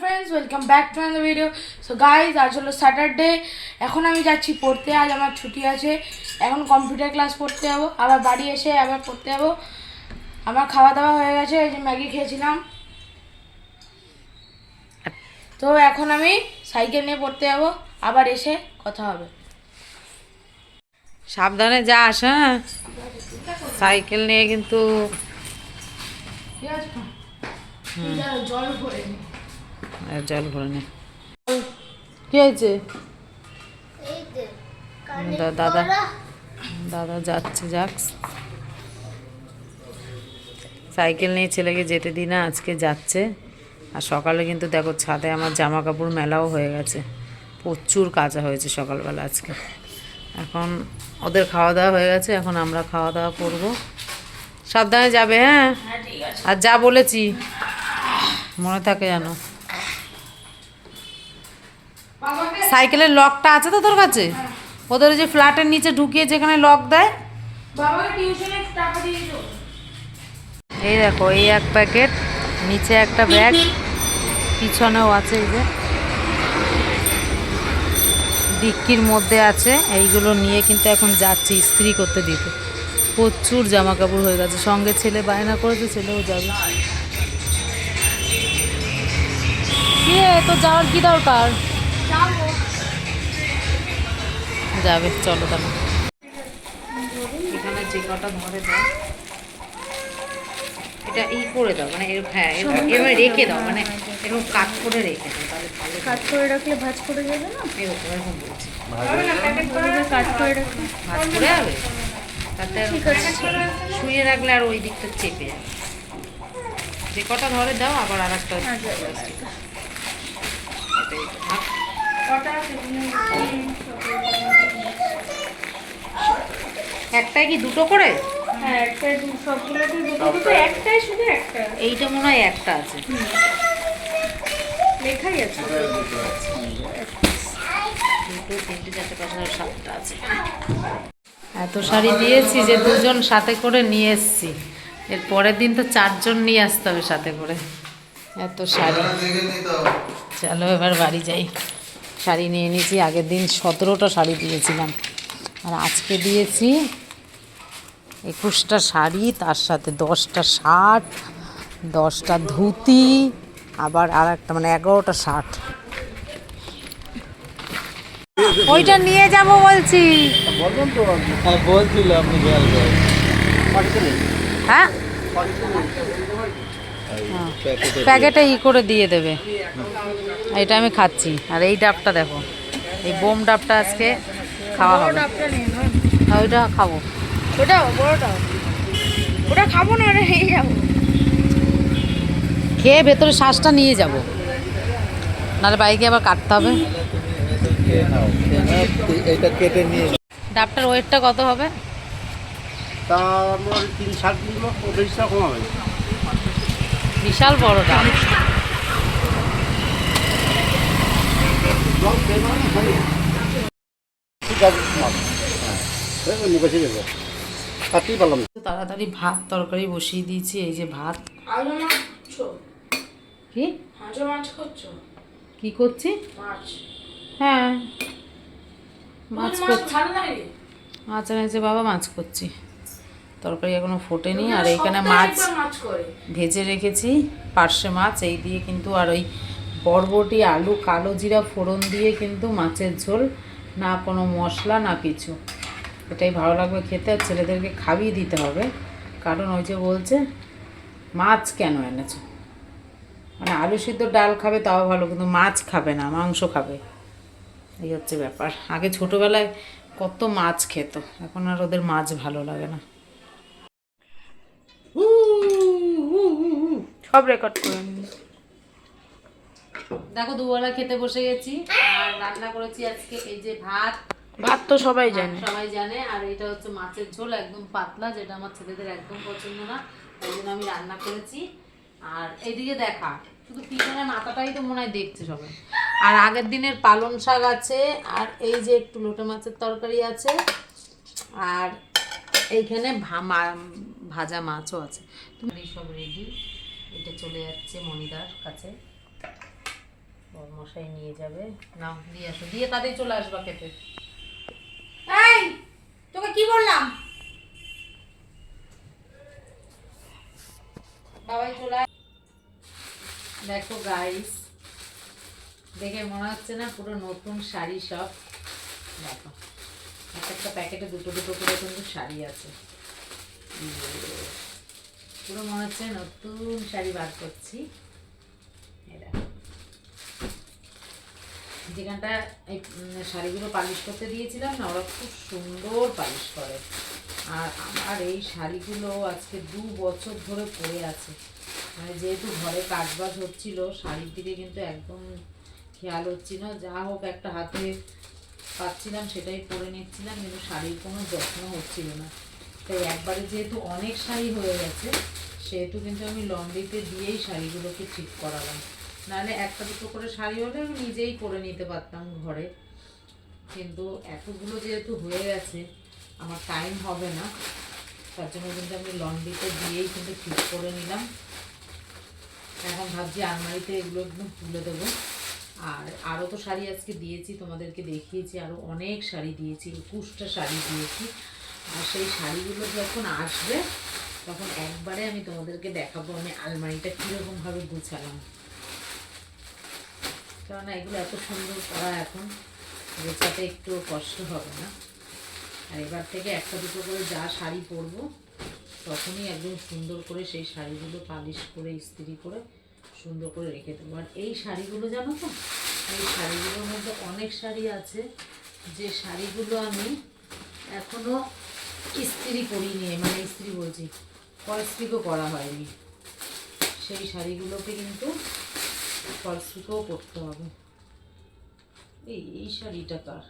Friends welcome back to another video so guys আজ হলো Saturday এখন আমি যাচ্ছি পড়তে আজ আমার ছুটি আছে। এখন কম্পিউটার ক্লাস পড়তে যাব আবার বাড়ি এসে আবার পড়তে যাব। আমার খাওয়া দাওয়া হয়ে গেছে এই যে ম্যাগি খেয়েছিলাম। তো এখন আমি সাইকেল নিয়ে পড়তে যাব আবার এসে কথা হবে। সাবধানে যাস হ্যাঁ? সাইকেল নিয়ে কিন্তু জল ভরে। আর জল ভরে নে। কি হয়েছে? দাদা দাদা যাচ্ছে যাক। সাইকেল নিয়ে ছেলেকে যেতে দিই না আজকে যাচ্ছে। আর সকালে কিন্তু দেখো ছাদে আমার জামা কাপড় মেলাও হয়ে গেছে। প্রচুর কাঁচা হয়েছে সকালবেলা আজকে। এখন ওদের খাওয়া দাওয়া হয়ে গেছে এখন আমরা খাওয়া দাওয়া করব। সাবধানে যাবে হ্যাঁ? হ্যাঁ ঠিক আছে। আর যা বলেছি মনে থাকে জানো সাইকেলের লকটা আছে তো তোর কাছে? ওদের ওই যে ফ্ল্যাটের নিচে ঢুকিয়ে যেখানে লক দেয়। এই দেখো এই এক প্যাকেট নিচে একটা ব্যাগ পিছনেও আছে এই যে। ডিক্কির মধ্যে আছে এইগুলো নিয়ে কিন্তু এখন যাচ্ছি ইস্ত্রি করতে দিতে। প্রচুর জামা কাপড় হয়ে গেছে সঙ্গে ছেলে বায়না করেছে ছেলেও যাবে। তোর যাওয়ার কি দরকার? যাব চলো তাহলে। এখানে যে কটা ধরে দাও এটা ই করে দাও মানে হ্যাঁ এরকম রেখে দাও মানে এরকম কাট করে রেখে দাও তাহলে ভালো কাট করে রাখলে ভাজ করে যাবে না? এরকম এরকম বলছি। কাট করে রাখলে ভাজ করে যাবে? তাতে শুয়ে রাখলে আর ওই দিকটা চেপে যাবে। যে কটা ধরে দাও আবার আর একটা একটাই কি দুটো করে? হ্যাঁ এইটা মনে হয় একটা আছে। লেখাই আছে। দুটো তিনটে চারটে পাঁচ সাতটা আছে। এত শাড়ি দিয়েছি যে দুজন সাথে করে নিয়ে এসছি। এর পরের দিন তো চারজন নিয়ে আসতে হবে সাথে করে। এত শাড়ি। চলো এবার বাড়ি যাই। শাড়ি নিয়ে নিয়েছি আগের দিন সতেরোটা শাড়ি দিয়েছিলাম। আর আজকে দিয়েছি একুশটা শাড়ি তার সাথে দশটা শার্ট দশটা ধুতি আবার আর একটা মানে এগারোটা শার্ট। ওইটা নিয়ে যাব বলছি। হ্যাঁ বলছিল আপনি জল জল হ্যাঁ প্যাকেটে প্যাকেটে ই করে দিয়ে দেবে। এটা আমি খাচ্ছি। আর এই ডাবটা দেখো এই বোম ডাবটা আজকে খাওয়া হবে। আর ওইটা খাব। ওটা বড়টা ওটা খাব না ওটা যাব। খেয়ে ভেতরে শ্বাসটা নিয়ে যাব। নাহলে বাইকে আবার কাটতে হবে। ডাবটার ওয়েটটা কত হবে? তা আমার তিন সাত পঁচিশটা কমাবে বিশাল বড় ডাব হ্যাঁ তাড়াতাড়ি ভাত তরকারি বসিয়ে দিয়েছি এই যে ভাত। মাছ কি? মাছ করছ? কি করছি? মাছ। হ্যাঁ। মাছ মাছ করছি। লাগে? আচ্ছা বাবা মাছ করছি। তরকারি এখনও ফোটেনি আর এইখানে মাছ ভেজে রেখেছি পার্শে মাছ এই দিয়ে কিন্তু আর ওই বরবটি আলু কালো জিরা ফোড়ন দিয়ে কিন্তু মাছের ঝোল না কোনো মশলা না কিছু। এটাই ভালো লাগবে খেতে আর ছেলেদেরকে খাইয়ে দিতে হবে। কারণ ওই যে বলছে মাছ কেন এনেছো? মানে আলু সিদ্ধ ডাল খাবে তাও ভালো কিন্তু মাছ খাবে না মাংস খাবে। এই হচ্ছে ব্যাপার। আগে ছোটোবেলায় কত মাছ খেত এখন আর ওদের মাছ ভালো লাগে না। সব রেকর্ড করে নিই দেখো দুবেলা খেতে বসে গেছি আর রান্না করেছি আজকে এই যে ভাত। ভাত তো সবাই জানে। সবাই জানে আর এটা হচ্ছে মাছের ঝোল একদম পাতলা যেটা আমার ছেলেদের একদম পছন্দ না ওই জন্য আমি রান্না করেছি। আর এদিকে দেখা শুধু পিছনে মাথাটাই তো মনে হয় দেখছে সবাই। আর আগের দিনের পালং শাক আছে আর এই যে একটু লোটে মাছের তরকারি আছে আর এইখানে ভাজা মাছও আছে। সব রেডি এটা চলে যাচ্ছে মনিদার কাছে। মশাই নিয়ে যাবে। নাও দিয়ে আসো। দিয়ে তাদের চলে আসবা খেতে। এই তোকে কি বললাম? বাবাই চলে দেখো গাইস দেখে মনে হচ্ছে না পুরো নতুন শাড়ি সব। দেখো এক একটা প্যাকেটে দুটো দুটো করে কিন্তু শাড়ি আছে। পুরো মনে হচ্ছে নতুন শাড়ি বার করছি। যেখানটা এই শাড়িগুলো পালিশ করতে দিয়েছিলাম না, ওরা খুব সুন্দর পালিশ করে। আর আমার এই শাড়িগুলো আজকে দু বছর ধরে পরে আছে। মানে যেহেতু ঘরে কাজবাজ হচ্ছিল, শাড়ির দিকে কিন্তু একদম খেয়াল হচ্ছিল। যা হোক একটা হাতে পাচ্ছিলাম, সেটাই পরে নিচ্ছিলাম, কিন্তু শাড়ির কোনো যত্ন হচ্ছিল না। তাই একবারে যেহেতু অনেক শাড়ি হয়ে গেছে, সেহেতু কিন্তু আমি লন্ড্রিতে দিয়েই শাড়িগুলোকে ঠিক করালাম। নাহলে একটা দুটো করে শাড়ি হলে আমি নিজেই করে নিতে পারতাম ঘরে। কিন্তু এতগুলো যেহেতু হয়ে গেছে, আমার টাইম হবে না। তার জন্য কিন্তু আমি লন্ড্রিতে দিয়েই কিন্তু ঠিক করে নিলাম। এখন ভাবছি আলমারিতে এগুলো একদম তুলে দেবো। আর আরও তো শাড়ি আজকে দিয়েছি, তোমাদেরকে দেখিয়েছি, আরও অনেক শাড়ি দিয়েছি একুশটা শাড়ি দিয়েছি। আর সেই শাড়িগুলো যখন আসবে, তখন একবারে আমি তোমাদেরকে দেখাবো, আমি আলমারিটা কীরকমভাবে গুছালাম। কেননা এগুলো এত সুন্দর করা এখন, গোছাতে একটু কষ্ট হবে না। আর এবার থেকে একটা দুটো করে যা শাড়ি পরবো, তখনই একদম সুন্দর করে সেই শাড়িগুলো পালিশ করে, ইস্ত্রি করে সুন্দর করে রেখে দেবো। আর এই শাড়িগুলো জানো তো, এই শাড়িগুলোর মধ্যে অনেক শাড়ি আছে, যে শাড়িগুলো আমি এখনও ইস্ত্রি করিনি মানে ইস্ত্রি বলছি ফলস্ট্রিকও করা হয়নি। সেই শাড়িগুলোকে কিন্তু ফলস্ট্রিকও করতে হবে। এই এই শাড়িটা কার?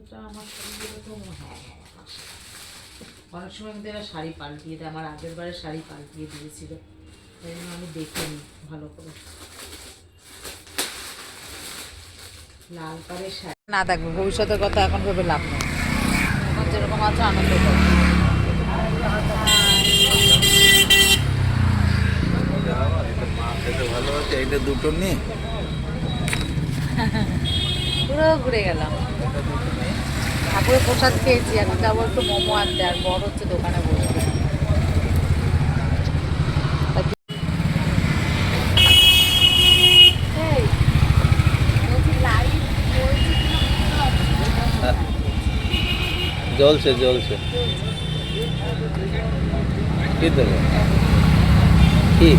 এটা আমার শাড়িগুলো তো হ্যাঁ হ্যাঁ অনেক সময় কিন্তু এরা শাড়ি পাল্টিয়ে দেয়, আমার আগের বারে শাড়ি পাল্টিয়ে দিয়েছিল। তাই জন্য আমি দেখিনি ভালো করে। লাল পাড়ের শাড়ি। না দেখব ভবিষ্যতের কথা এখন ভেবে লাভ নেই। এখন যেরকম আছে আনন্দ ভালো আছে এইটা দুটো নিয়ে পুরো ঘুরে গেলাম। ঠাকুরের প্রসাদ খেয়েছি এখন যাব একটু মোমো আনতে আর বড় হচ্ছে দোকানে বসবে জ্বলছে জ্বলছে কি দেবো কি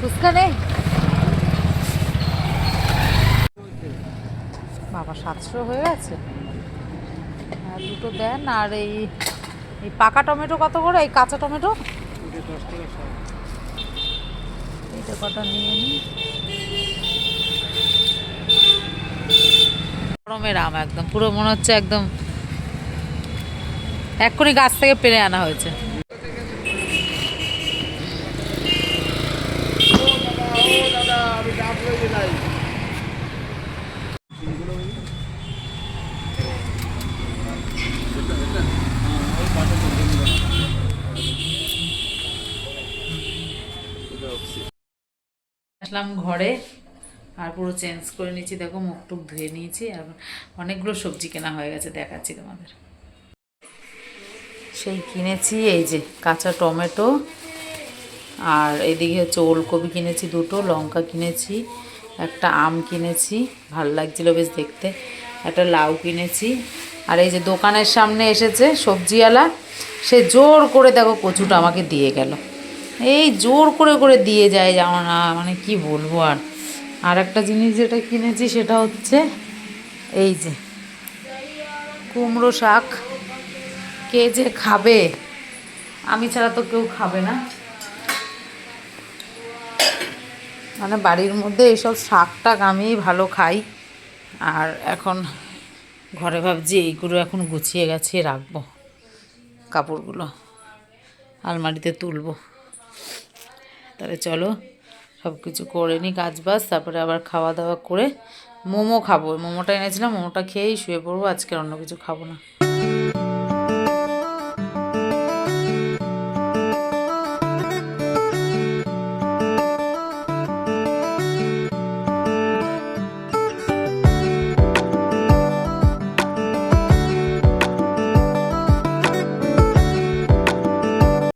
ফুচকা নেই বাবা সাতশো হয়ে গেছে। হ্যাঁ দুটো দেন, আর এই এই পাকা টমেটো কত করে? এই কাঁচা টমেটো? এইটা কটা নিয়ে নিই গরমের আম একদম, পুরো মনে হচ্ছে একদম এক্ষুনি গাছ থেকে পেরে আনা হয়েছে। আসলাম ঘরে আর পুরো চেঞ্জ করে নিয়েছি দেখো মুখ টুক ধুয়ে নিয়েছি আর অনেকগুলো সবজি কেনা হয়ে গেছে, দেখাচ্ছি তোমাদের। সেই কিনেছি এই যে কাঁচা টমেটো আর এদিকে হচ্ছে ওলকপি কিনেছি দুটো, লঙ্কা কিনেছি, একটা আম কিনেছি, ভালো লাগছিল বেশ দেখতে। একটা লাউ কিনেছি আর এই যে দোকানের সামনে এসেছে সবজিওয়ালা, সে জোর করে দেখো কচুটা আমাকে দিয়ে গেল। এই জোর করে করে দিয়ে যায় যেমন মানে কি বলব আর। আর একটা জিনিস যেটা কিনেছি সেটা হচ্ছে এই যে কুমড়ো শাক। কে যে খাবে, আমি ছাড়া তো কেউ খাবে না। মানে বাড়ির মধ্যে এইসব শাক টাক আমি ভালো খাই। আর এখন ঘরে ভাবছি এইগুলো এখন গুছিয়ে গেছে রাখব, কাপড়গুলো আলমারিতে তুলবো। তাহলে চলো সব কিছু করে নিই, কাজ বাজ, তারপরে আবার খাওয়া দাওয়া করে মোমো খাব। মোমোটা এনেছিলাম, মোমোটা খেয়েই শুয়ে পড়ব আজকে অন্য কিছু খাব না।